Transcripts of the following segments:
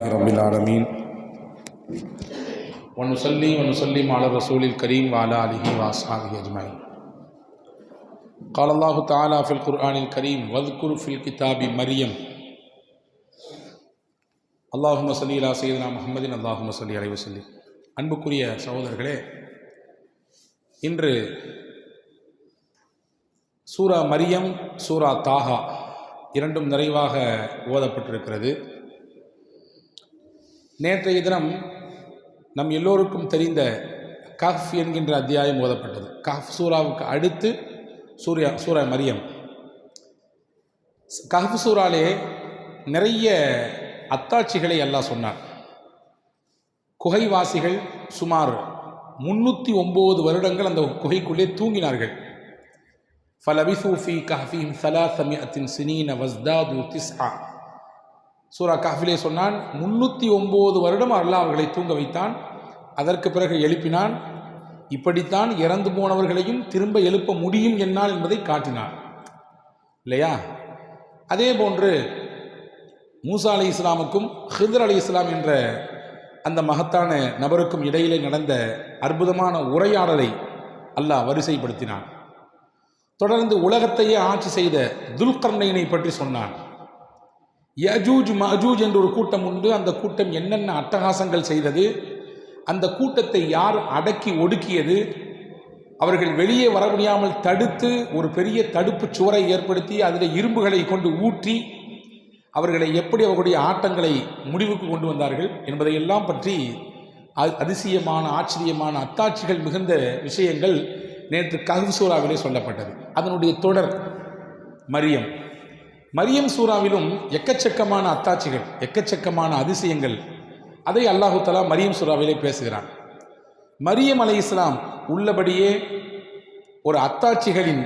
رب العالمين ونصلي ونسلم على الرسول الكريم وعلى آله وأصحابه أجمعين قال الله تعالى في القرآن الكريم واذكر في الكتاب مريم اللهم صل على سيدنا محمد اللهم صل عليه وسلم அன்புக்குரிய சகோதரர்களே இன்று சூரா மரியம் சூரா தாஹா இரண்டும் நிறைவாக ஓதப்பட்டிருக்கிறது நேற்றைய தினம் நம் எல்லோருக்கும் தெரிந்த கஹ் என்கின்ற அத்தியாயம் ஓதப்பட்டது. கஹ் சூராவுக்கு அடுத்து சூர்யா சூரா மரியம். கஹ் சூராலே நிறைய அத்தாட்சிகளை எல்லாம் சொன்னார். குகைவாசிகள் சுமார் முன்னூற்றி ஒம்பது வருடங்கள் அந்த குகைக்குள்ளே தூங்கினார்கள். ஃபலபிசூ ஃபி கஹ்ஃபிஹிம் சலாசமியத்தின் சினீன வஸ்தாது திஸ்ஹா சூரா காஃபிலே சொன்னான் முன்னூற்றி ஒம்பது வருடம் அல்லாஹ் அவர்களை தூங்க வைத்தான் அதற்கு பிறகு எழுப்பினான். இப்படித்தான் இறந்து போனவர்களையும் திரும்ப எழுப்ப முடியும் என்னால் என்பதை காட்டினான். இல்லையா? அதே போன்று மூசா அலி இஸ்லாமுக்கும் ஹிதர் அலி இஸ்லாம் என்ற அந்த மகத்தான நபருக்கும் இடையிலே நடந்த அற்புதமான உரையாடலை அல்லாஹ் வரிசைப்படுத்தினான். தொடர்ந்து உலகத்தையே ஆட்சி செய்த துல்கர்ணையினை பற்றி சொன்னான். யஜூஜ் மஜூஜ் என்ற ஒரு கூட்டம் உண்டு. அந்த கூட்டம் என்னென்ன அட்டகாசங்கள் செய்தது? அந்த கூட்டத்தை யார் அடக்கி ஒடுக்கியது? அவர்கள் வெளியே வர முடியாமல் தடுத்து ஒரு பெரிய தடுப்பு சுவரை ஏற்படுத்தி அதில் இரும்புகளை கொண்டு ஊற்றி அவர்களை எப்படி அவர்களுடைய ஆட்டங்களை முடிவுக்கு கொண்டு வந்தார்கள் என்பதையெல்லாம் பற்றி அ- அதிசயமான ஆச்சரியமான அத்தாட்சிகள் மிகுந்த விஷயங்கள் நேற்று கஹ்சூராவிலே சொல்லப்பட்டது. அதனுடைய தொடர் மரியம். மரியம் சூறாவிலும் எக்கச்சக்கமான அத்தாட்சிகள் எக்கச்சக்கமான அதிசயங்கள். அதை அல்லாஹு தலா மரியம் சூறாவிலே பேசுகிறான். மரியம் அலை இஸ்லாம் உள்ளபடியே ஒரு அத்தாட்சிகளின்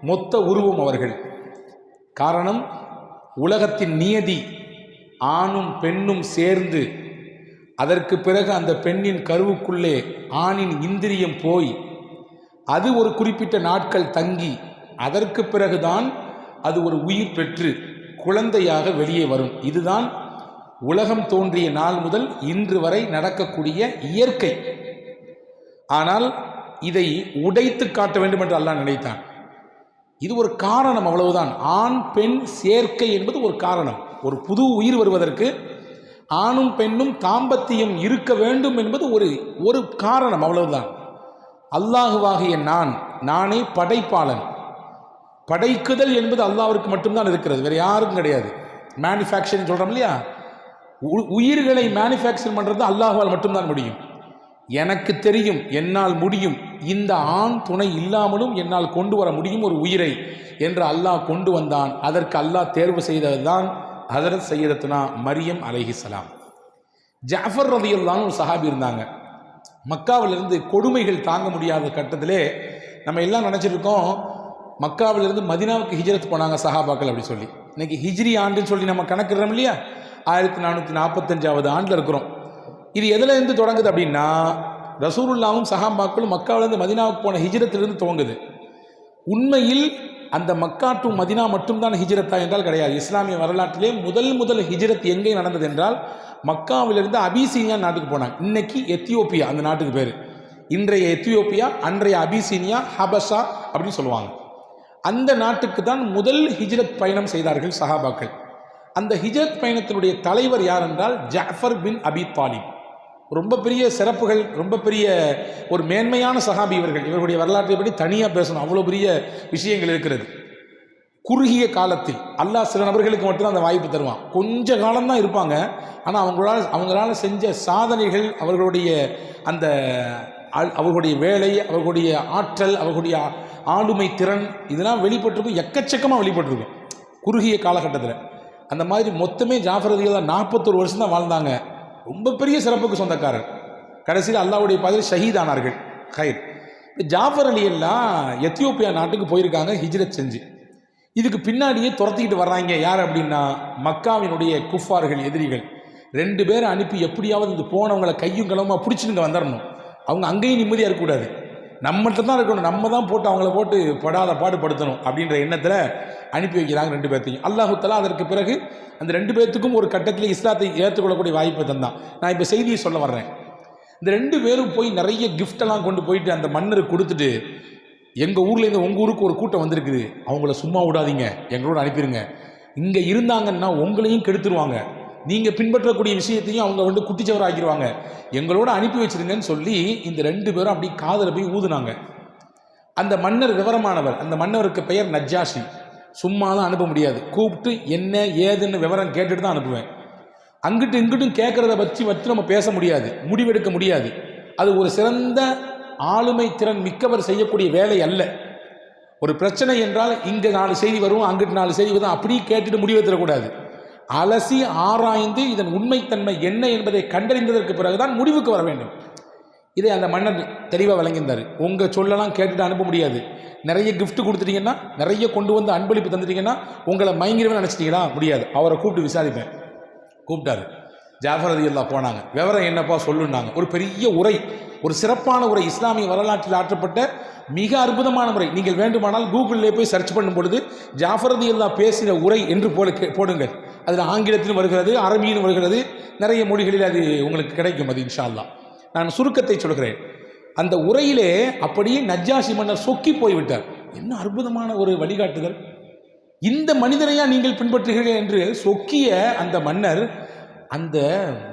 மொத்த உருவம் அவர்கள். காரணம் உலகத்தின் நியதி ஆணும் பெண்ணும் சேர்ந்து அதற்கு பிறகு அந்த பெண்ணின் கருவுக்குள்ளே ஆணின் இந்திரியம் போய் அது ஒரு குறிப்பிட்ட நாட்கள் தங்கி அதற்கு பிறகுதான் அது ஒரு உயிர் பெற்று குழந்தையாக வெளியே வரும். இதுதான் உலகம் தோன்றிய நாள் முதல் இன்று வரை நடக்கக்கூடிய இயற்கை. ஆனால் இதை உடைத்து காட்ட வேண்டும் என்று அல்லாஹ் நினைத்தான். இது ஒரு காரணம் அவ்வளவுதான். ஆண் பெண் சேர்க்கை என்பது ஒரு காரணம். ஒரு புது உயிர் வருவதற்கு ஆணும் பெண்ணும் தாம்பத்தியம் இருக்க வேண்டும் என்பது ஒரு ஒரு காரணம் அவ்வளவுதான். அல்லாஹுவாகிய நான் நானே படைப்பாளன். படைக்குதல் என்பது அல்லாவிற்கு மட்டும்தான் இருக்கிறது. வேறு யாருக்கும் கிடையாது. மேனுஃபேக்சரிங் சொல்கிறோம் இல்லையா? உ- உயிர்களை மேனுஃபேக்சர் பண்ணுறது அல்லாஹால் மட்டும்தான் முடியும். எனக்கு தெரியும் என்னால் முடியும். இந்த ஆண் துணை இல்லாமலும் என்னால் கொண்டு வர முடியும் ஒரு உயிரை என்று அல்லாஹ் கொண்டு வந்தான். அதற்கு அல்லாஹ் தேர்வு செய்ததுதான் ஹதரத் சையதத்துனா மரியம் அலஹிசலாம் ஜாஃபர் ரதியுல்லான்னு ஒரு சஹாபி இருந்தாங்க. மக்காவிலிருந்து கொடுமைகள் தாங்க முடியாத கட்டத்திலே நம்ம எல்லாம் நினச்சிருக்கோம் மக்காவிலிருந்து மதினாவுக்கு ஹிஜரத் போனாங்க சஹாபாக்கள் அப்படி சொல்லி. இன்னைக்கு ஹிஜ்ரி ஆண்டுன்னு சொல்லி நம்ம கணக்கிடுறோம் இல்லையா? ஆயிரத்தி நானூற்றி நாற்பத்தஞ்சாவது ஆண்டில் இருக்கிறோம். இது எதுலேருந்து தொடங்குது அப்படின்னா ரசூருல்லாவும் சஹாபாக்களும் மக்காவிலேருந்து மதினாவுக்கு போன ஹிஜரத்திலிருந்து துவங்குது. உண்மையில் அந்த மக்கா டு மதினா மட்டும்தான் ஹிஜரத்தா என்றால் கிடையாது. இஸ்லாமிய வரலாற்றிலே முதல் முதல் ஹிஜரத் எங்கே நடந்தது என்றால் மக்காவிலிருந்து அபிசீனியா நாட்டுக்கு போனாங்க. இன்னைக்கு எத்தியோப்பியா அந்த நாட்டுக்கு பேர். இன்றைய எத்தியோப்பியா அன்றைய அபிசீனியா ஹபஷா அப்படின்னு சொல்லுவாங்க. அந்த நாட்டுக்கு தான் முதல் ஹிஜ்ரத் பயணம் செய்தார்கள் சஹாபாக்கள். அந்த ஹிஜ்ரத் பயணத்தினுடைய தலைவர் யார் என்றால் ஜாஃபர் பின் அபி தாலிப். ரொம்ப பெரிய சிறப்புகள் ரொம்ப பெரிய ஒரு மேன்மையான சஹாபி இவர்கள். இவர்களுடைய வரலாற்றை பற்றி தனியாக பேசணும். அவ்வளோ பெரிய விஷயங்கள் இருக்கிறது. குறுகிய காலத்தில் அல்லாஹ் சில நபர்களுக்கு மட்டும்தான் அந்த வாய்ப்பு தருவான். கொஞ்ச காலம்தான் இருப்பாங்க. ஆனால் அவங்களால் அவங்களால் செஞ்ச சாதனைகள் அவர்களுடைய அந்த அவர்களுடைய வேலை அவர்களுடைய ஆற்றல் அவர்களுடைய ஆளுமை திறன் இதெல்லாம் வெளிப்பட்டிருக்கும் எக்கச்சக்கமாக வெளிப்பட்டிருக்கும். குறுகிய காலகட்டத்தில். அந்த மாதிரி மொத்தமே ஜாஃபரதிகள் நாற்பத்தொரு வருஷம் தான் வாழ்ந்தாங்க. ரொம்ப பெரிய சிறப்புக்கு சொந்தக்காரர். கடைசியில் அல்லாஹ்வுடைய பாதையில் ஷஹீதானார்கள் ஹைர். ஜாஃபர் அலி எல்லாம் எத்தியோப்பியா நாட்டுக்கு போயிருக்காங்க ஹிஜ்ரத் செஞ்சு. இதுக்கு பின்னாடியே துரத்திக்கிட்டு வர்றாங்க யார் அப்படின்னா மக்காவினுடைய குஃபார்கள் எதிரிகள். ரெண்டு பேரை அனுப்பி எப்படியாவது இந்த போனவங்களை கையும் களவுமா பிடிச்சிட்டு வந்துடணும் அவங்க அங்கேயும் நிம்மதியாக இருக்கக்கூடாது. நம்மகிட்ட தான் இருக்கணும். நம்ம தான் போட்டு அவங்கள போட்டு படாத பாடுபடுத்தணும் அப்படின்ற எண்ணத்தில் அனுப்பி வைக்கிறாங்க ரெண்டு பேர்த்தையும். அல்லாஹு தஆலா அதற்கு பிறகு அந்த ரெண்டு பேர்த்துக்கும் ஒரு கட்டத்தில் இஸ்லாத்தை ஏற்றுக்கொள்ளக்கூடிய வாய்ப்பை தந்தான். நான் இப்போ செய்தியை சொல்ல வர்றேன். இந்த ரெண்டு பேரும் போய் நிறைய கிஃப்டெல்லாம் கொண்டு போயிட்டு அந்த மன்னருக்கு கொடுத்துட்டு எங்கள் ஊர்லேருந்து உங்கள் ஊருக்கு ஒரு கூட்டம் வந்திருக்குது. அவங்கள சும்மா விடாதீங்க. எங்களோட அனுப்பிடுங்க இங்கே இருந்தாங்கன்னா உங்களையும் கெடுத்துருவாங்க. நீங்கள் பின்பற்றக்கூடிய விஷயத்தையும் அவங்க வந்து குட்டிச்சவர் ஆக்கிடுவாங்க எங்களோட அனுப்பி வச்சிருங்கன்னு சொல்லி இந்த ரெண்டு பேரும் அப்படி காதில் போய் ஊதுனாங்க. அந்த மன்னர் விவரமானவர் அந்த மன்னருக்கு பெயர் நஜ்ஜாஷி. சும்மா தான் அனுப்ப முடியாது. கூப்பிட்டு என்ன ஏதுன்னு விவரம் கேட்டுட்டு தான் அனுப்புவேன். அங்கிட்டு இங்கிட்டும் கேட்குறத வச்சு வச்சு நம்ம பேச முடியாது. முடிவெடுக்க முடியாது. அது ஒரு சிறந்த ஆளுமை திறன் மிக்கவர் செய்யக்கூடிய வேலை அல்ல. ஒரு பிரச்சனை என்றால் இங்கே நாலு செய்தி வரும் அங்கிட்டு நாலு செய்தி வரும். அப்படியே கேட்டுட்டு முடிவெடுத்துடக்கூடாது அலசி ஆராய்ந்து இதன் உண்மைத்தன்மை என்ன என்பதை கண்டறிந்ததற்கு பிறகுதான் முடிவுக்கு வர வேண்டும். இதை அந்த மன்னர் தெளிவாக வழங்கியிருந்தார் உங்கள் சொல்லலாம் கேட்டுட்டு அனுப்ப முடியாது. நிறைய கிஃப்ட் கொடுத்துட்டீங்கன்னா நிறைய கொண்டு வந்து அன்பளிப்பு தந்துட்டீங்கன்னா உங்களை மயங்கிரவே நினச்சிட்டீங்களா? முடியாது. அவரை கூப்பிட்டு விசாரிப்பேன். கூப்பிட்டாரு. ஜாஃபர் அலி அல்லா போனாங்க விவரம் என்னப்பா சொல்லுன்னாங்க. ஒரு பெரிய உரை ஒரு சிறப்பான உரை இஸ்லாமிய வரலாற்றில் ஆற்றப்பட்ட மிக அற்புதமான முறை நீங்கள் வேண்டுமானால் கூகுளிலே போய் சர்ச் பண்ணும் பொழுது ஜாஃபர் அலி அல்லா பேசின உரை என்று போல கே- போடுங்கள். அதில் ஆங்கிலத்திலும் வருகிறது அரபியிலும் வருகிறது. நிறைய மொழிகளில் அது உங்களுக்கு கிடைக்கும் அது இன்ஷால்லா நான் சுருக்கத்தை சொல்கிறேன். அந்த உரையிலே அப்படியே நஜ்ஜாசி மன்னர் சொக்கி போய்விட்டார். என்ன அற்புதமான ஒரு வழிகாட்டுதல். இந்த மனிதனையா நீங்கள் பின்பற்றுகிறீர்கள் என்று சொக்கிய அந்த மன்னர் அந்த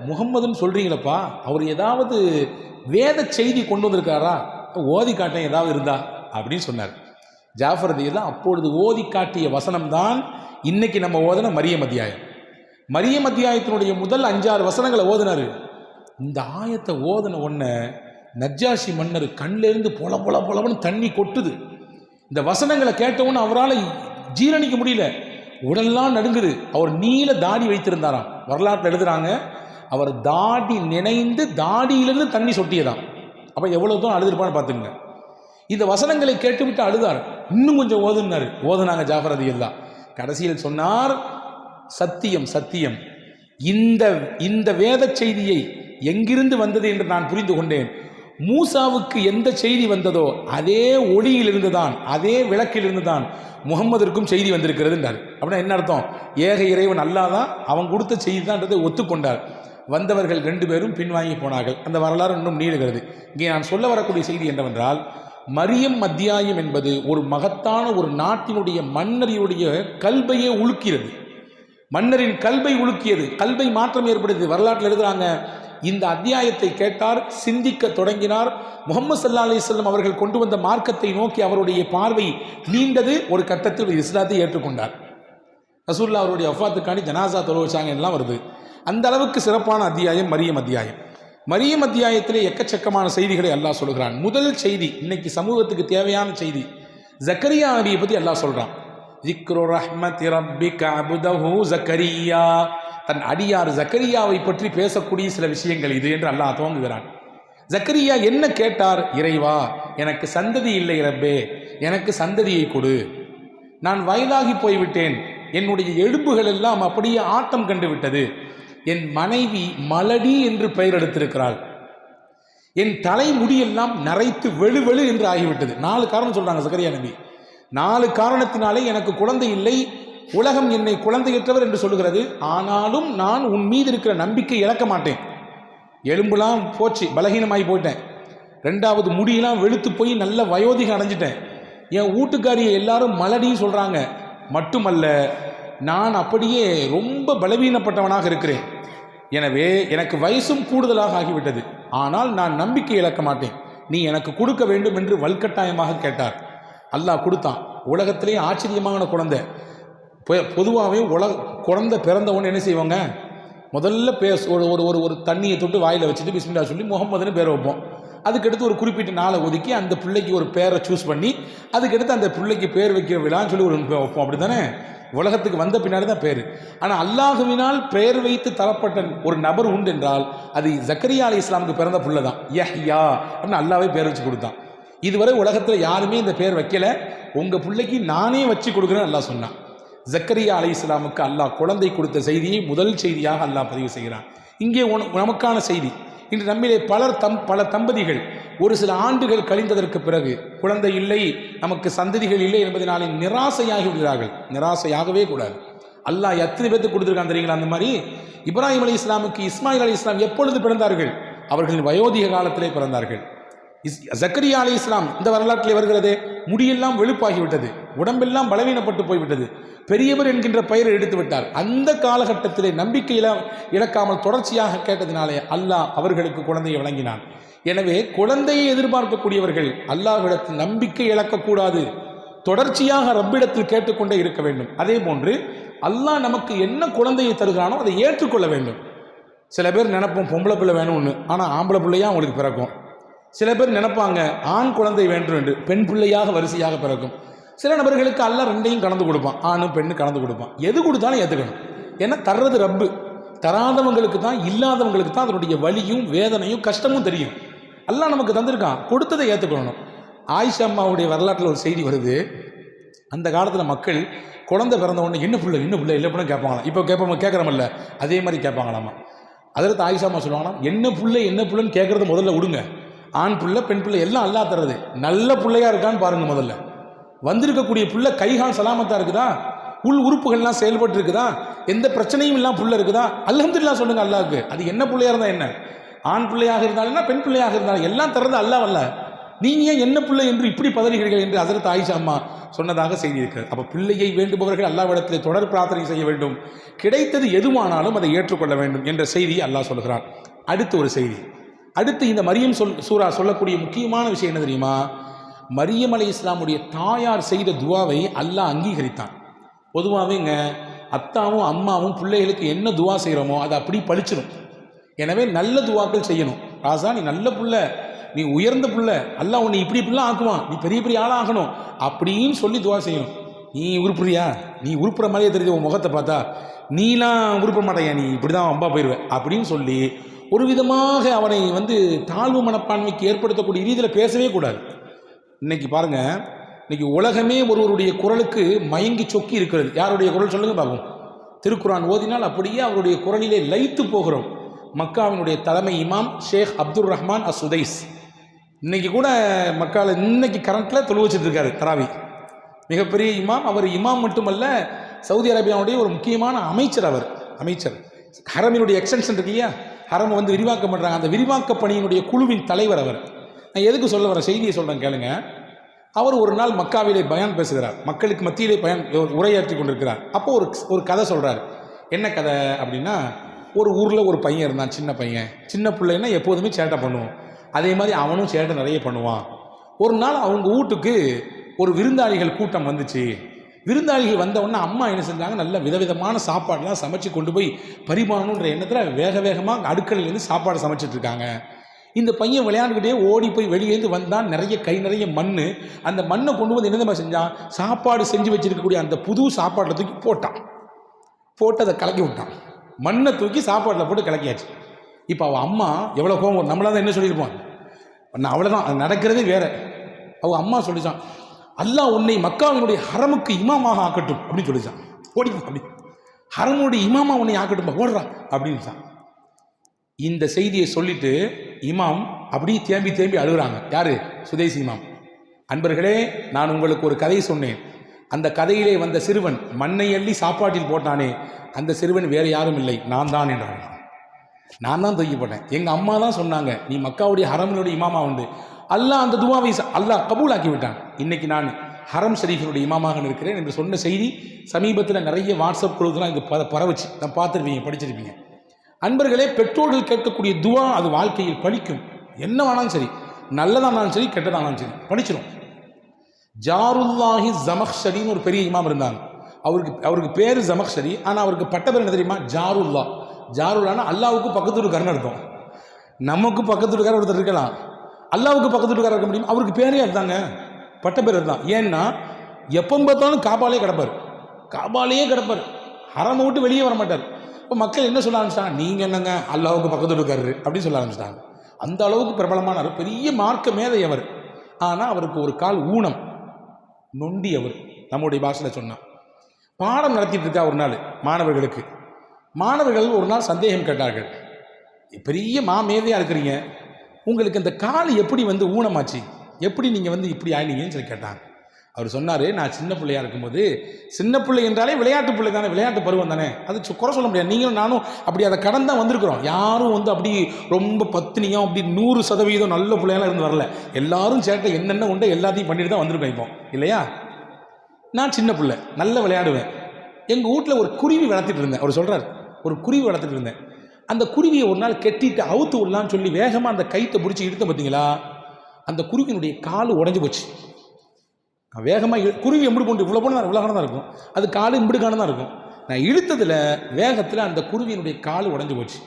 முகம்மதுன்னு சொல்கிறீங்களப்பா அவர் ஏதாவது வேத செய்தி கொண்டு வந்திருக்காரா? ஓதி காட்டேன் ஏதாவது இருந்தா? அப்படின்னு சொன்னார். ஜாஃபர் தான் அப்பொழுது ஓதி காட்டிய வசனம்தான் இன்னைக்கு நம்ம ஓதன மரியம் அத்தியாயம். மரியம் அத்தியாயத்தினுடைய முதல் அஞ்சாறு வசனங்களை ஓதினாரு. இந்த ஆயத்தை ஓதன உடனே நஜ்ஜாஷி மன்னர் கண்ணிலிருந்து பொல பொல பொலவன்னு தண்ணி கொட்டுது. இந்த வசனங்களை கேட்டவுடனே அவரால் ஜீரணிக்க முடியல. உடல்லாம் நடுங்குது. அவர் நீல தாடி வைத்திருந்தாராம். வரலாற்றில் எழுதுறாங்க. அவர் தாடி நினைந்து தாடியிலிருந்து தண்ணி சொட்டியதாம். அப்போ எவ்வளோ தூரம் அழுதுருப்பான்னு பார்த்துங்க இந்த வசனங்களை கேட்டுவிட்டு அழுதார். இன்னும் கொஞ்சம் ஓதுனாரு ஓதுனாங்க ஜாஃபர் அது எல்லாம் கடைசியில் சொன்னார் சத்தியம் சத்தியம். இந்த இந்த வேத செய்தியை எங்கிருந்து வந்தது என்று நான் புரிந்து கொண்டேன். மூசாவுக்கு எந்த செய்தி வந்ததோ அதே ஒளியிலிருந்து தான் அதே விளக்கிலிருந்து தான் முகம்மதிற்கும் செய்தி வந்திருக்கிறது என்றார். அப்படின்னா என்ன அர்த்தம்? ஏக இறைவன் அல்லாதான் அவன் கொடுத்த செய்தி தான்ன்றதை ஒத்துக்கொண்டார். வந்தவர்கள் ரெண்டு பேரும் பின்வாங்கி போனார்கள். அந்த வரலாறு இன்னும் நீடுகிறது இங்கே நான் சொல்ல வரக்கூடிய செய்தி என்னவென்றால் மரியம் அத்தியாயம் என்பது ஒரு மகத்தான ஒரு நாட்டினுடைய மன்னரியுடைய கல்வையே உழுக்கிறது. மன்னரின் கல்வை உலுக்கியது கல்வை மாற்றம் ஏற்படுது வரலாற்றில் எழுதுறாங்க இந்த அத்தியாயத்தை கேட்டார் சிந்திக்க தொடங்கினார். முகமது சல்லா அலிஸ்லம் அவர்கள் கொண்டு வந்த மார்க்கத்தை நோக்கி அவருடைய பார்வை நீண்டது ஒரு கட்டத்தில் இஸ்லாத்தை ஏற்றுக்கொண்டார். ரசூல்லா அவருடைய அஃபாத்துக்காண்டி ஜனாசா தொலை வச்சாங்க எல்லாம் வருது. அந்த அளவுக்கு சிறப்பான அத்தியாயம் மரியம் அத்தியாயம். மரியம் அத்தியாயத்திலே எக்கச்சக்கமான செய்திகளை அல்லாஹ் சொல்கிறான். முதல் செய்தி இன்னைக்கு சமூகத்துக்கு தேவையான செய்தி ஜக்கரியா நபியை பற்றி அல்லாஹ் சொல்கிறான் ஜிக்ரு ரஹ்மத் ரப்பிக அபுதஹு ஜக்கரியா. தன் அடியார் ஜக்கரியாவை பற்றி பேசக்கூடிய சில விஷயங்கள் இது என்று அல்லாஹ் துவங்குகிறான். ஜக்கரியா என்ன கேட்டார்? இறைவா எனக்கு சந்ததி இல்லை ரப்பே எனக்கு சந்ததியை கொடு. நான் வயதாகி போய்விட்டேன். என்னுடைய எலும்புகள் எல்லாம் அப்படியே ஆட்டம் கண்டு விட்டது. என் மனைவி மலடி என்று பெயர் எடுத்திருக்கிறாள். என் தலைமுடியெல்லாம் நரைத்து வெளுவெளு என்று ஆகிவிட்டது. நாலு காரணம் சொல்றாங்க சக்கரியா நபி. நாலு காரணத்தினாலே எனக்கு குழந்தை இல்லை. உலகம் என்னை குழந்தையற்றவர் என்று சொல்லுகிறது. ஆனாலும் நான் உன் மீது இருக்கிற நம்பிக்கை இழக்க மாட்டேன். எலும்புலாம் போச்சு பலகீனமாகி போயிட்டேன். ரெண்டாவது முடியெல்லாம் வெளுத்து போய் நல்ல வயோதிகம் அடைஞ்சிட்டேன். என் வீட்டுக்காரியை எல்லாரும் மலடின்னு சொல்கிறாங்க மட்டுமல்ல நான் அப்படியே ரொம்ப பலவீனப்பட்டவனாக இருக்கிறேன். எனவே எனக்கு வயசும் கூடுதலாக ஆகிவிட்டது. ஆனால் நான் நம்பிக்கை இழக்க மாட்டேன். நீ எனக்கு கொடுக்க வேண்டும் என்று வல்கட்டாயமாக கேட்டார். அல்லாஹ் கொடுத்தான். உலகத்திலே ஆச்சரியமான குழந்தை. பொதுவாகவே உலக குழந்தை பிறந்தவொன்னு என்ன செய்வாங்க? முதல்ல பேச ஒரு ஒரு ஒரு ஒரு தண்ணியை தொட்டு வாயில் வச்சுட்டு பிஸ்மில்லா சொல்லி முகமதுன்னு பேரை வைப்போம். அதுக்கடுத்து ஒரு குறிப்பிட்ட நாளை ஒதுக்கி அந்த பிள்ளைக்கு ஒரு பேரை சூஸ் பண்ணி அதுக்கடுத்து அந்த பிள்ளைக்கு பேர் வைக்கிற விழான்னு சொல்லி ஒரு வைப்போம். அப்படி தானே உலகத்துக்கு வந்த பின்னாடி தான் பேர். ஆனால் அல்லாஹுவினால் பெயர் வைத்து தரப்பட்ட ஒரு நபர் உண்டு என்றால் அது ஜக்கரியா அலி இஸ்லாமுக்கு பிறந்த புள்ள தான். யஹ்யா அப்படின்னு அல்லாவே பேர் வச்சு கொடுத்தான். இதுவரை உலகத்தில் யாருமே இந்த பேர் வைக்கல. உங்கள் பிள்ளைக்கு நானே வச்சு கொடுக்குறேன்னு அல்லாஹ் சொன்னான். ஜக்கரியா அலி இஸ்லாமுக்கு அல்லாஹ் குழந்தை கொடுத்த செய்தியை முதல் செய்தியாக அல்லாஹ் பதிவு செய்கிறான். இங்கே உன- நமக்கான செய்தி. இன்று நம்மிலே பலர் தம் பல தம்பதிகள் ஒரு சில ஆண்டுகள் கழிந்ததற்கு பிறகு குழந்தை இல்லை நமக்கு சந்ததிகள் இல்லை என்பதனாலே நிராசையாகி விடுகிறார்கள். நிராசையாகவே கூடாது. அல்லாஹ் எத்தனை பேர்த்துக்கு கொடுத்துருக்கான் தெரியுங்களா? அந்த மாதிரி இப்ராஹிம் அலி இஸ்லாமுக்கு இஸ்மாயில் அலி இஸ்லாம் எப்பொழுது பிறந்தார்கள்? அவர்களின் வயோதிக காலத்திலே பிறந்தார்கள். இஸ் ஜக்கரியா அலி இஸ்லாம் இந்த வரலாற்றில் வருகிறது. முடியெல்லாம் வெளுப்பாகிவிட்டது உடம்பெல்லாம் பலவீனப்பட்டு போய்விட்டது. பெரியவர் என்கின்ற பெயரை எடுத்து விட்டார் அந்த காலகட்டத்திலே நம்பிக்கையில இழக்காமல் தொடர்ச்சியாக கேட்டதினாலே அல்லாஹ் அவர்களுக்கு குழந்தையை வழங்கினான். எனவே குழந்தையை எதிர்பார்க்கக்கூடியவர்கள் அல்லாஹ்விடத்தில் நம்பிக்கை இழக்கக்கூடாது. தொடர்ச்சியாக ரப்பிடத்தில் கேட்டுக்கொண்டே இருக்க வேண்டும். அதே போன்று அல்லாஹ் நமக்கு என்ன குழந்தையை தருகிறானோ அதை ஏற்றுக்கொள்ள வேண்டும். சில பேர் நினைப்போம் பொம்பளை பிள்ளை வேணும்னு. ஆனால் ஆம்பளை பிள்ளையா அவங்களுக்கு பிறக்கும். சில பேர் நினைப்பாங்க ஆண் குழந்தை வேண்டும் என்று பெண் பிள்ளையாக வரிசையாக பிறக்கும். சில நபர்களுக்கு அல்ல ரெண்டையும் கலந்து கொடுப்பான். ஆணும் பெண்ணு கலந்து கொடுப்பான். எது கொடுத்தாலும் ஏற்றுக்கணும் ஏன்னா தர்றது ரப்பு. தராதவங்களுக்கு தான் இல்லாதவங்களுக்கு தான் அதனுடைய வலியும் வேதனையும் கஷ்டமும் தெரியும். எல்லாம் நமக்கு தந்திருக்கான். கொடுத்ததை ஏற்றுக்கணும் ஆயிஷா அம்மாவுடைய வரலாற்றில் ஒரு செய்தி வருது. அந்த காலத்தில் மக்கள் குழந்தை பிறந்த உடனே என்ன பிள்ளை என்ன பிள்ளை? இல்லை பிள்ளை கேட்பாங்களாம். இப்போ கேட்போம் கேட்குறமில்ல. அதே மாதிரி கேட்பாங்களாமா? அதில் ஆயிஷா அம்மா சொல்லுவாங்களாம் என்ன பிள்ளை என்ன பிள்ளைன்னு கேட்குறது முதல்ல விடுங்க ஆண் பிள்ளை பெண் பிள்ளை எல்லாம் அல்லா தர்றது. நல்ல பிள்ளையா இருக்கான்னு பாருங்கள் முதல்ல. வந்திருக்கக்கூடிய புள்ள கைகால் சலாமத்தா இருக்குதா? உள் உறுப்புகள்லாம் செயல்பட்டு இருக்குதா எந்த பிரச்சனையும் இல்லாமல் புள்ள இருக்குதா? அல்ஹம்துல்லா சொல்லுங்க அல்லாவுக்கு அது என்ன பிள்ளையா இருந்தா என்ன? ஆண் பிள்ளையாக இருந்தாலும்னா பெண் பிள்ளையாக இருந்தாலும் எல்லாம் தர்றது அல்லாஹ் அல்ல. நீங்க ஏன் என்ன பிள்ளை என்று இப்படி பதறுகிறீர்கள் என்று ஹசரத் ஆயிஷா அம்மா சொன்னதாக செய்தி அப்போ பிள்ளையை வேண்டுபவர்கள் அல்லாவிடத்தில் தொடர் பிரார்த்தனை செய்ய வேண்டும். கிடைத்தது எதுவானாலும் அதை ஏற்றுக்கொள்ள வேண்டும் என்ற செய்தி அல்லாஹ் சொல்கிறான். அடுத்து ஒரு செய்தி. அடுத்து இந்த மரியம் சொல் சூரா சொல்லக்கூடிய முக்கியமான விஷயம் என்ன தெரியுமா? மரியம் அலி இஸ்லாமுடைய தாயார் செய்த துவாவை அல்லாஹ் அங்கீகரித்தான். பொதுவாகவேங்க அத்தாவும் அம்மாவும் பிள்ளைகளுக்கு என்ன துவா செய்கிறோமோ அதை அப்படி பழிச்சிடும் எனவே நல்ல துவாக்கள் செய்யணும். ராசா நீ நல்ல புள்ள நீ உயர்ந்த புள்ள அல்லாஹ் உன்னை இப்படி இப்படிலாம் ஆக்குவான். நீ பெரிய பெரிய ஆளாகணும். அப்படின்னு சொல்லி துவா செய்யணும். நீ உருப்புறியா நீ உருப்புற மாதிரியே தெரியுது உன் முகத்தை பார்த்தா. நீலாம் உருப்ப மாட்டேயா நீ? இப்படி தான் அம்பா போயிடுவேன் அப்படின்னு சொல்லி ஒரு விதமாக அவனை வந்து தாழ்வு மனப்பான்மைக்கு ஏற்படுத்தக்கூடிய ரீதியில் பேசவே கூடாது. இன்னைக்கு பாருங்க இன்னைக்கு உலகமே ஒருவருடைய குரலுக்கு மயங்கி சொக்கி இருக்கிறது. யாருடைய குரல் சொல்லுங்க பார்ப்போம். திருக்குரான் ஓதினால் அப்படியே அவருடைய குரலிலே லைத்து போகிறோம். மக்காவினுடைய தலைமை imam Sheikh Abdul Rahman As Sudais இன்னைக்கு கூட மக்கால இன்னைக்கு கரண்ட்ல தொழு வச்சுட்டு தராவி. மிகப்பெரிய இமாம். அவர் இமாம் மட்டுமல்ல சவுதி அரேபியாவுடைய ஒரு முக்கியமான அமைச்சர் அவர். அமைச்சர். ஹரமினுடைய எக்ஸ்டென்ஷன் இருக்கு இல்லையா? ஹரம் வந்து விரிவாக்கம் பண்ணுறாங்க அந்த விரிவாக்க பணியினுடைய குழுவின் தலைவர் அவர். நான் எதுக்கு சொல்ல வர செய்தியை சொல்கிறேன் கேளுங்க. அவர் ஒரு நாள் மக்காவிலே பயன் பேசுகிறார். மக்களுக்கு மத்தியிலே பயன் உரையாற்றி கொண்டிருக்கிறார். அப்போ ஒரு ஒரு கதை சொல்கிறார் என்ன கதை அப்படின்னா ஒரு ஊரில் ஒரு பையன் இருந்தான் சின்ன பையன். சின்ன பிள்ளைன்னா எப்போதுமே சேட்டை பண்ணுவோம் அதே மாதிரி அவனும் சேட்டை நிறைய பண்ணுவான். ஒரு நாள் அவங்க வீட்டுக்கு ஒரு விருந்தாளிகள் கூட்டம் வந்துச்சு. விருந்தாளிகள் வந்த அம்மா என்ன செஞ்சாங்க? நல்ல விதவிதமான சாப்பாடுலாம் சமைச்சு கொண்டு போய் பரிமாணுன்ற எண்ணத்தில் வேக வேகமாக அடுக்கலையிலேருந்து சாப்பாடு சமைச்சிட்டு இருக்காங்க. இந்த பையன் விளையாண்டுக்கிட்டே ஓடி போய் வெளியேந்து வந்தான். நிறைய கை நிறைய மண் அந்த மண்ணை கொண்டு வந்து என்ன செஞ்சான்? சாப்பாடு செஞ்சு வச்சிருக்கக்கூடிய அந்த புது சாப்பாட்டில் தூக்கி போட்டான். போட்டு அதை கலக்கி விட்டான். மண்ணை தூக்கி சாப்பாட்டில் போட்டு கலக்கியாச்சு. இப்போ அவள் அம்மா எவ்வளோ கோவம் நம்மளாம் தான் என்ன சொல்லியிருப்பான் நான் அவ்வளோதான் அது நடக்கிறதே வேற. அவள் அம்மா சொல்லிச்சான் அல்லாஹ் உன்னை மக்காவினுடைய ஹரமுக்கு இமாமாக ஆக்கட்டும். அப்படின்னு சொல்லிச்சான். ஓடி அப்படி. ஹரமுடைய இமாமா உன்னை ஆக்கட்டும் ஓடுறா. அப்படின்னு இந்த செய்தியை சொல்லிட்டு இமாம் அப்படியே தேம்பி தேம்பி அழுகுறாங்க. யாரு? சுதேசி இமாம். அன்பர்களே நான் உங்களுக்கு ஒரு கதை சொன்னேன். அந்த கதையிலே வந்த சிறுவன் மண்ணை அள்ளி சாப்பாட்டில் போட்டானே அந்த சிறுவன் வேறு யாரும் இல்லை. நான் தான் என்றான் நான் தான் தூக்கி போட்டேன். எங்கள் அம்மா தான் சொன்னாங்க நீ மக்காவுடைய ஹரமனுடைய இமாமா உண்டு. அல்லாஹ் அந்த துவாவை ச- அல்லாஹ் கபூலாக்கி விட்டான். இன்னைக்கு நான் ஹரம் ஷரீஃபினுடைய இமாமாக இருக்கிறேன் என்று சொன்ன செய்தி சமீபத்தில் நிறைய வாட்ஸ்அப் குழுக்கெல்லாம் இது ப பரவச்சு. நான் பார்த்துருப்பீங்க படிச்சிருப்பீங்க. அன்பர்களே பெற்றோர்கள் கேட்கக்கூடிய துவா அது வாழ்க்கையில் பழிக்கும். என்ன வேணாலும் சரி நல்லதானாலும் சரி கெட்டதானாலும் சரி பழிச்சிடும் ஜாருல்லாஹி ஜமக்ஷரின்னு ஒரு பெரிய இமாம் இருந்தாங்க. அவருக்கு அவருக்கு பேர் ஜமக்ஷரி ஆனால் அவருக்கு பட்ட பேர் என்ன தெரியுமா? ஜாருல்லா. ஜாருல்லான்னா அல்லாவுக்கு பக்கத்து வீட்டுக்காரன் அர்த்தம். நமக்கு பக்கத்து வீட்டுக்காரர் ஒருத்தர் இருக்கலாம். அல்லாவுக்கு பக்கத்து வீட்டுக்காரர் இருக்க முடியும்? அவருக்கு பேரே அதுதாங்க. பட்ட பேர் அதுதான். ஏன்னா எப்போ பார்த்தாலும் காபாலே கிடப்பார். காபாலேயே கிடப்பார். ஹரமை விட்டு வெளியே வர மாட்டார் இப்போ மக்கள் என்ன சொல்ல ஆரம்பிச்சிட்டாங்க? நீங்கள் என்னங்க? அல்லாவுக்கு பக்கத்து இருக்காரு அப்படின்னு சொல்ல ஆரம்பிச்சிட்டாங்க. அந்த அளவுக்கு பிரபலமானார் பெரிய மார்க்க மேதை அவர். ஆனால் அவருக்கு ஒரு கால் ஊனம். நொண்டி அவர் நம்முடைய பாஷையில் சொன்னான் பாடம் நடத்திட்டு இருக்கா ஒரு நாள் மாணவர்களுக்கு. மாணவர்கள் ஒரு நாள் சந்தேகம் கேட்டார்கள். பெரிய மாமேதையாக இருக்கிறீங்க. உங்களுக்கு இந்த கால் எப்படி வந்து ஊனமாச்சு? எப்படி நீங்கள் வந்து இப்படி ஆயினீங்கன்னு சொல்லி கேட்டாங்க. அவர் சொன்னார் நான் சின்ன பிள்ளையா இருக்கும்போது சின்ன பிள்ளை என்றாலே விளையாட்டு பிள்ளை தானே விளையாட்டு பருவம் தானே. அது சு- குறை சொல்ல முடியாது. நீங்களும் நானும் அப்படி அதை கடன் தான் வந்திருக்கிறோம். யாரும் வந்து அப்படி ரொம்ப பத்தினியும் அப்படி நூறு சதவீதம் நல்ல பிள்ளையெல்லாம் இருந்து வரல. எல்லாரும் சேட்டை என்னென்ன உண்டோ எல்லாத்தையும் பண்ணிட்டு தான் வந்திருப்பேன் இப்போ. இல்லையா? நான் சின்ன பிள்ளை நல்ல விளையாடுவேன். எங்கள் வீட்டில் ஒரு குருவி வளர்த்துட்டு இருந்தேன். அவர் சொல்கிறார் ஒரு குருவி வளர்த்துட்டு இருந்தேன். அந்த குருவியை ஒரு நாள் கெட்டிட்டு அவுத்து விடலான்னு சொல்லி வேகமாக அந்த கைத்தை பிடிச்சி இழுத்த பார்த்தீங்களா அந்த குருவியினுடைய கால் உடஞ்சி போச்சு. வேகமாக குருவி எம்பிடு போட்டு இவ்வளோ போன இவ்வளோ தான் இருக்கும். அது கால் இம்பிடுக்கான தான் இருக்கும். நான் இழுத்ததில் வேகத்தில் அந்த குருவியினுடைய கால் உடஞ்சி போச்சு.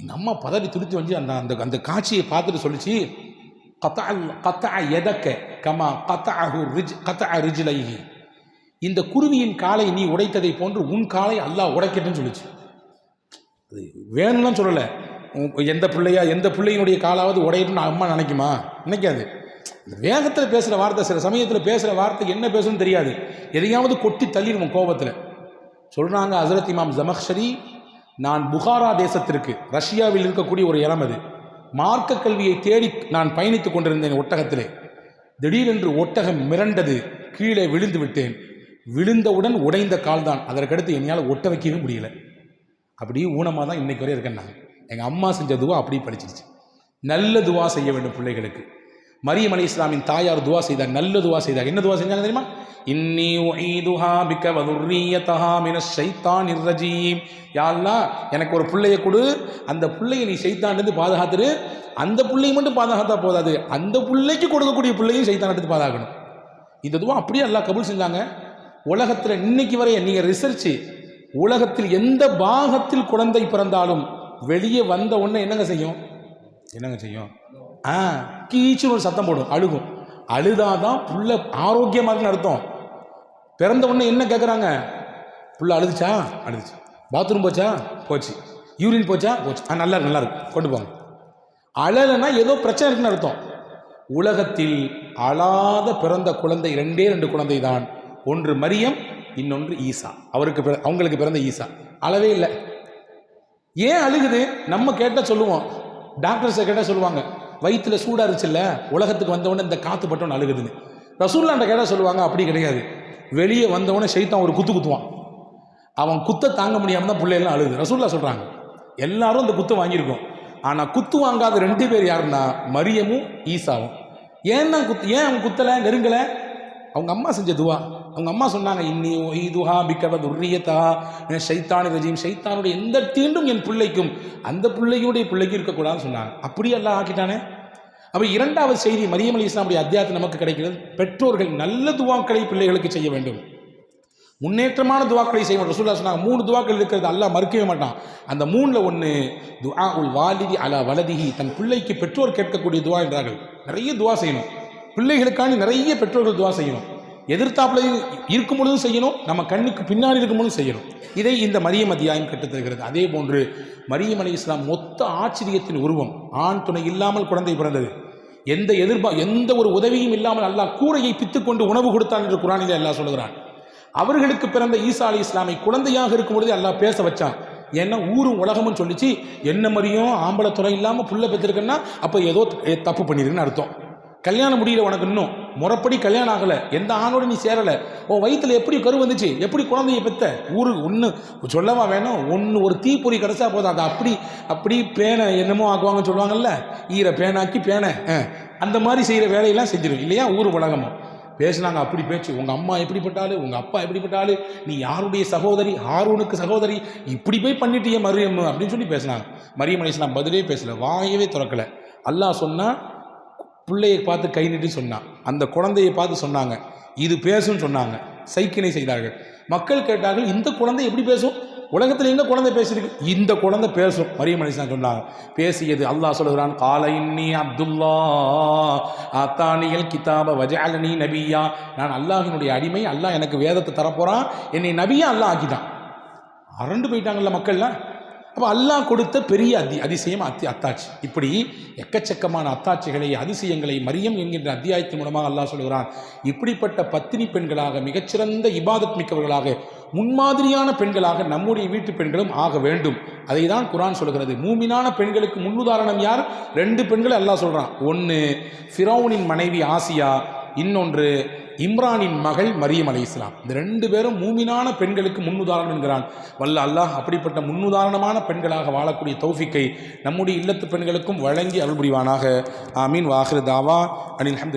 எங்கள் அம்மா பதறி துடித்து வந்து அந்த அந்த அந்த காட்சியை பார்த்துட்டு சொல்லிச்சு கத்தா கத்தா எதக்க கமா கத்தாஹு ரிஜ் கத்தா ரிஜிலைஹி. இந்த குருவியின் காலை நீ உடைத்ததை போன்று உன் காலை அல்லாஹ் உடைக்கட்டுன்னு சொல்லிச்சு. அது வேணும்லாம் சொல்லலை. உன் எந்த பிள்ளையா எந்த பிள்ளையினுடைய காலாவது உடையட்டும்னு அம்மா நினைக்குமா? நினைக்காது. வேகத்தில் பேசுகிற வார்த்தை சில சமயத்தில் பேசுகிற வார்த்தை என்ன பேசணும்னு தெரியாது. எதையாவது கொட்டி தள்ளிடுவோம் கோபத்தில். சொல்கிறாங்க ஹசரத் இமாம் ஜமக்ஷரி நான் புகாரா தேசத்திற்கு ரஷ்யாவில் இருக்கக்கூடிய ஒரு இடம் அது. மார்க்க கல்வியை தேடி நான் பயணித்துக் கொண்டிருந்தேன் ஒட்டகத்திலே. திடீரென்று ஒட்டகம் மிரண்டது கீழே விழுந்து விட்டேன். விழுந்தவுடன் உடைந்த கால்தான். அதற்கடுத்து என்னால் ஒட்ட வைக்கவே முடியல. அப்படியே ஊனமாக தான் இன்றைக்கு வரை இருக்கேன் நான். எங்கள் அம்மா செஞ்ச துவா அப்படியே படிச்சிருச்சு நல்ல துவா செய்ய வேண்டும் பிள்ளைகளுக்கு. மரியம் அலி இஸ்லாமின் தாயார் துவா செய்தார் நல்ல துவா செய்தார். என்ன துவா செஞ்சாங்க தெரியுமா? இன்னி உஈதுஹா பிக்க வதுர்ரியதஹா மினஷ் ஷைத்தானிர் ரஜீம். யா எனக்கு ஒரு பிள்ளைய கொடு. அந்த பிள்ளையை நீ சைத்தான்லேருந்து பாதுகாத்துரு. அந்த பிள்ளையை மட்டும் பாதுகாத்தா போதாது. அந்த பிள்ளைக்கு கொடுக்கக்கூடிய பிள்ளையும் செய்தான் பாதுகாக்கணும். இந்த துவா அப்படியே அல்லாஹ் கபூல் செஞ்சாங்க. உலகத்தில் இன்னைக்கு வரை நீங்கள் ரிசர்ச் உலகத்தில் எந்த பாகத்தில் குழந்தை பிறந்தாலும் வெளியே வந்த உடனே என்னங்க செய்யும்? என்னங்க செய்யும்? ஆ கீச்சுன்னு ஒரு சத்தம் போடும் அழுகும். அழுதாதான் புள்ள ஆரோக்கியமாக இருக்குன்னு அர்த்தம். பிறந்த உடனே என்ன கேட்குறாங்க புள்ள அழுதுச்சா? அழுதுச்சு. பாத்ரூம் போச்சா? போச்சு. யூரின் போச்சா? போச்சு. ஆ நல்லா இருக்கு நல்லா இருக்கு. கொண்டு போங்க. அழலைன்னா ஏதோ பிரச்சனை இருக்குன்னு அர்த்தம். உலகத்தில் அழாத பிறந்த குழந்தை ரெண்டே ரெண்டு குழந்தை தான் ஒன்று மரியம் இன்னொன்று ஈசா. அவருக்கு பிற- அவங்களுக்கு பிறந்த ஈசா. அளவே இல்லை. ஏன் அழுகுது? நம்ம கேட்டால் சொல்லுவோம். டாக்டர்ஸை கேட்டால் சொல்லுவாங்க. வயிற்றுல சூடாக இருந்துச்சுல்ல உலகத்துக்கு வந்தவொடனே இந்த காற்று பட்டவன் அழுகுதுன்னு. ரசூல்லாண்ட கேட்டால் சொல்லுவாங்க அப்படி கிடையாது. வெளியே வந்தவொடனே சைத்தான் ஒரு குத்து குத்துவான். அவன் குத்த தாங்க முடியாமல் தான் பிள்ளையெல்லாம் அழுகுது. ரசூல்லா சொல்கிறாங்க எல்லாரும் இந்த குத்து வாங்கியிருக்கோம். ஆனால் குத்து வாங்காத ரெண்டு பேர் யாருன்னா மரியமும் ஈசாவும். ஏன் தான் குத்து ஏன் அவன் குத்தலை நெருங்கலை? அவங்க அம்மா செஞ்ச துவா. அவங்க அம்மா சொன்னாங்க இன்னி ஒய்துஹா பிக்கவ துர்ரியதா சைத்தானு ரஜீம். ஷைத்தானுடைய எந்த தீண்டும் என் பிள்ளைக்கும் அந்த பிள்ளையுடைய பிள்ளைக்கும் இருக்கக்கூடாதுன்னு சொன்னாங்க. அப்படியே எல்லாம் ஆக்கிட்டானே. அப்போ இரண்டாவது செய்தி மரியம் அலி இஸ்லாமுடைய அத்தியாயத்தில் நமக்கு கிடைக்கிறது பெற்றோர்கள் நல்ல துவாக்களை பிள்ளைகளுக்கு செய்ய வேண்டும். முன்னேற்றமான துவாக்களை வேண்டும். ரசூல்லா சொன்னாங்க மூணு துவாக்கள் இருக்கிறது அல்லாஹ் மறுக்கவே மாட்டான். அந்த மூணில் ஒன்று துஆ உல் வாலிதி அலா வலதிஹி தன் பிள்ளைக்கு பெற்றோர் கேட்கக்கூடிய துவா என்றார்கள். நிறைய துவா செய்யணும். பிள்ளைகளுக்காண்டி நிறைய பெற்றோர்கள் துவா செய்யணும். எதிர்த்தாப்புல இருக்கும் பொழுதும் செய்யணும் நம்ம கண்ணுக்கு பின்னாடி இருக்கும் பொழுதும் செய்யணும். இதை இந்த மரியம் அத்தியாயம் கட்டுத்தருகிறது அதே போன்று மரியம் அலி இஸ்லாம் மொத்த ஆச்சரியத்தின் உருவம். ஆண் துணை இல்லாமல் குழந்தை பிறந்தது. எந்த எதிர்பா எந்த ஒரு உதவியும் இல்லாமல் அல்லாஹ் கூரையை பித்துக்கொண்டு உணவு கொடுத்தான் என்று குரானிலே அல்லாஹ் சொல்கிறான் அவர்களுக்கு பிறந்த ஈசா அலி இஸ்லாமை குழந்தையாக இருக்கும் பொழுது அல்லாஹ் பேச வச்சான். ஏன்னா ஊரும் உலகமும் சொல்லிச்சு என்ன மரியும் ஆம்பளை துறை இல்லாமல் புள்ள பெற்றிருக்குன்னா அப்போ ஏதோ தப்பு பண்ணியிருக்குன்னு அர்த்தம். கல்யாணம் முடியல உனக்கு இன்னும். முறைப்படி கல்யாணம் ஆகலை. எந்த ஆணோடு நீ சேரலை. உன் வயிற்றில் எப்படி கரு வந்துச்சு? எப்படி குழந்தைய பெத்த? ஊருக்கு ஒன்று சொல்லவா வேணும்? ஒன்று ஒரு தீப்பொறி கிடச்சா போதும். அதை அப்படி அப்படி பேனை என்னமோ ஆக்குவாங்கன்னு சொல்லுவாங்கல்ல? ஈர பேனாக்கி பேனை. அந்த மாதிரி செய்கிற வேலையெல்லாம் செஞ்சிடும் இல்லையா? ஊர் உலகமும் பேசுனாங்க அப்படி பேச்சு. உங்கள் அம்மா எப்படிப்பட்டாலும் உங்கள் அப்பா எப்படிப்பட்டாலும் நீ யாருடைய சகோதரி? ஆர்வனுக்கு சகோதரி? இப்படி போய் பண்ணிட்டியே மரியம் அப்படின்னு சொல்லி பேசுனாங்க. மரியம் அலிஸ்லாம் பதிலே பேசலை. வாயவே திறக்கல. அல்லாஹ் சொன்னால் பிள்ளையை பார்த்து கை நீட்டி சொன்னான். அந்த குழந்தையை பார்த்து சொன்னாங்க. இது பேசும்னு சொன்னாங்க. சைக்கினை செய்தார்கள். மக்கள் கேட்டார்கள் இந்த குழந்தை எப்படி பேசும்? உலகத்தில் எங்க குழந்தை பேசியிருக்கு? இந்த குழந்தை பேசும். மரியம் மனுஷன் சொன்னாங்க. பேசியது அல்லாஹ் சொல்கிறான் கால இன்னி அப்துல்லா அத்தானியல் கிதாப வஜாலனி நபியா. நான் அல்லாஹினுடைய அடிமை அல்லாஹ் எனக்கு வேதத்தை தரப்போறான். என்னை நபியா அல்லாஹ் ஆக்கிட்டான். அரண்டு போயிட்டாங்கல்ல மக்கள்லாம். அப்போ அல்லாஹ் கொடுத்த பெரிய அதி அதிசயம் அத்தி அத்தாட்சி. இப்படி எக்கச்சக்கமான அத்தாட்சிகளை அதிசயங்களை மரியம் என்கின்ற அத்தியாயத்தின் மூலமாக அல்லாஹ் சொல்கிறான். இப்படிப்பட்ட பத்தினி பெண்களாக மிகச்சிறந்த இபாதத் மிக்கவர்களாக முன்மாதிரியான பெண்களாக நம்முடைய வீட்டு பெண்களும் ஆக வேண்டும். அதை தான் குரான் சொல்கிறது. மூமினான பெண்களுக்கு முன்னுதாரணம் யார்? ரெண்டு பெண்களை அல்லாஹ் சொல்கிறான். ஒன்று ஃபிரௌனின் மனைவி ஆசியா இன்னொன்று இம்ரானின் மகள் மரியம் அலி இஸ்லாம் இந்த ரெண்டு பேரும் மூமினான பெண்களுக்கு முன்னுதாரணம் என்கிறான். வல்ல அல்லாஹ் அப்படிப்பட்ட முன்னுதாரணமான பெண்களாக வாழக்கூடிய தௌஃபிக்கை நம்முடைய இல்லத்து பெண்களுக்கும் வழங்கி அருள் புரிவானாக ஆமீன். வாஹிர் தாவா. அனில் அஹமது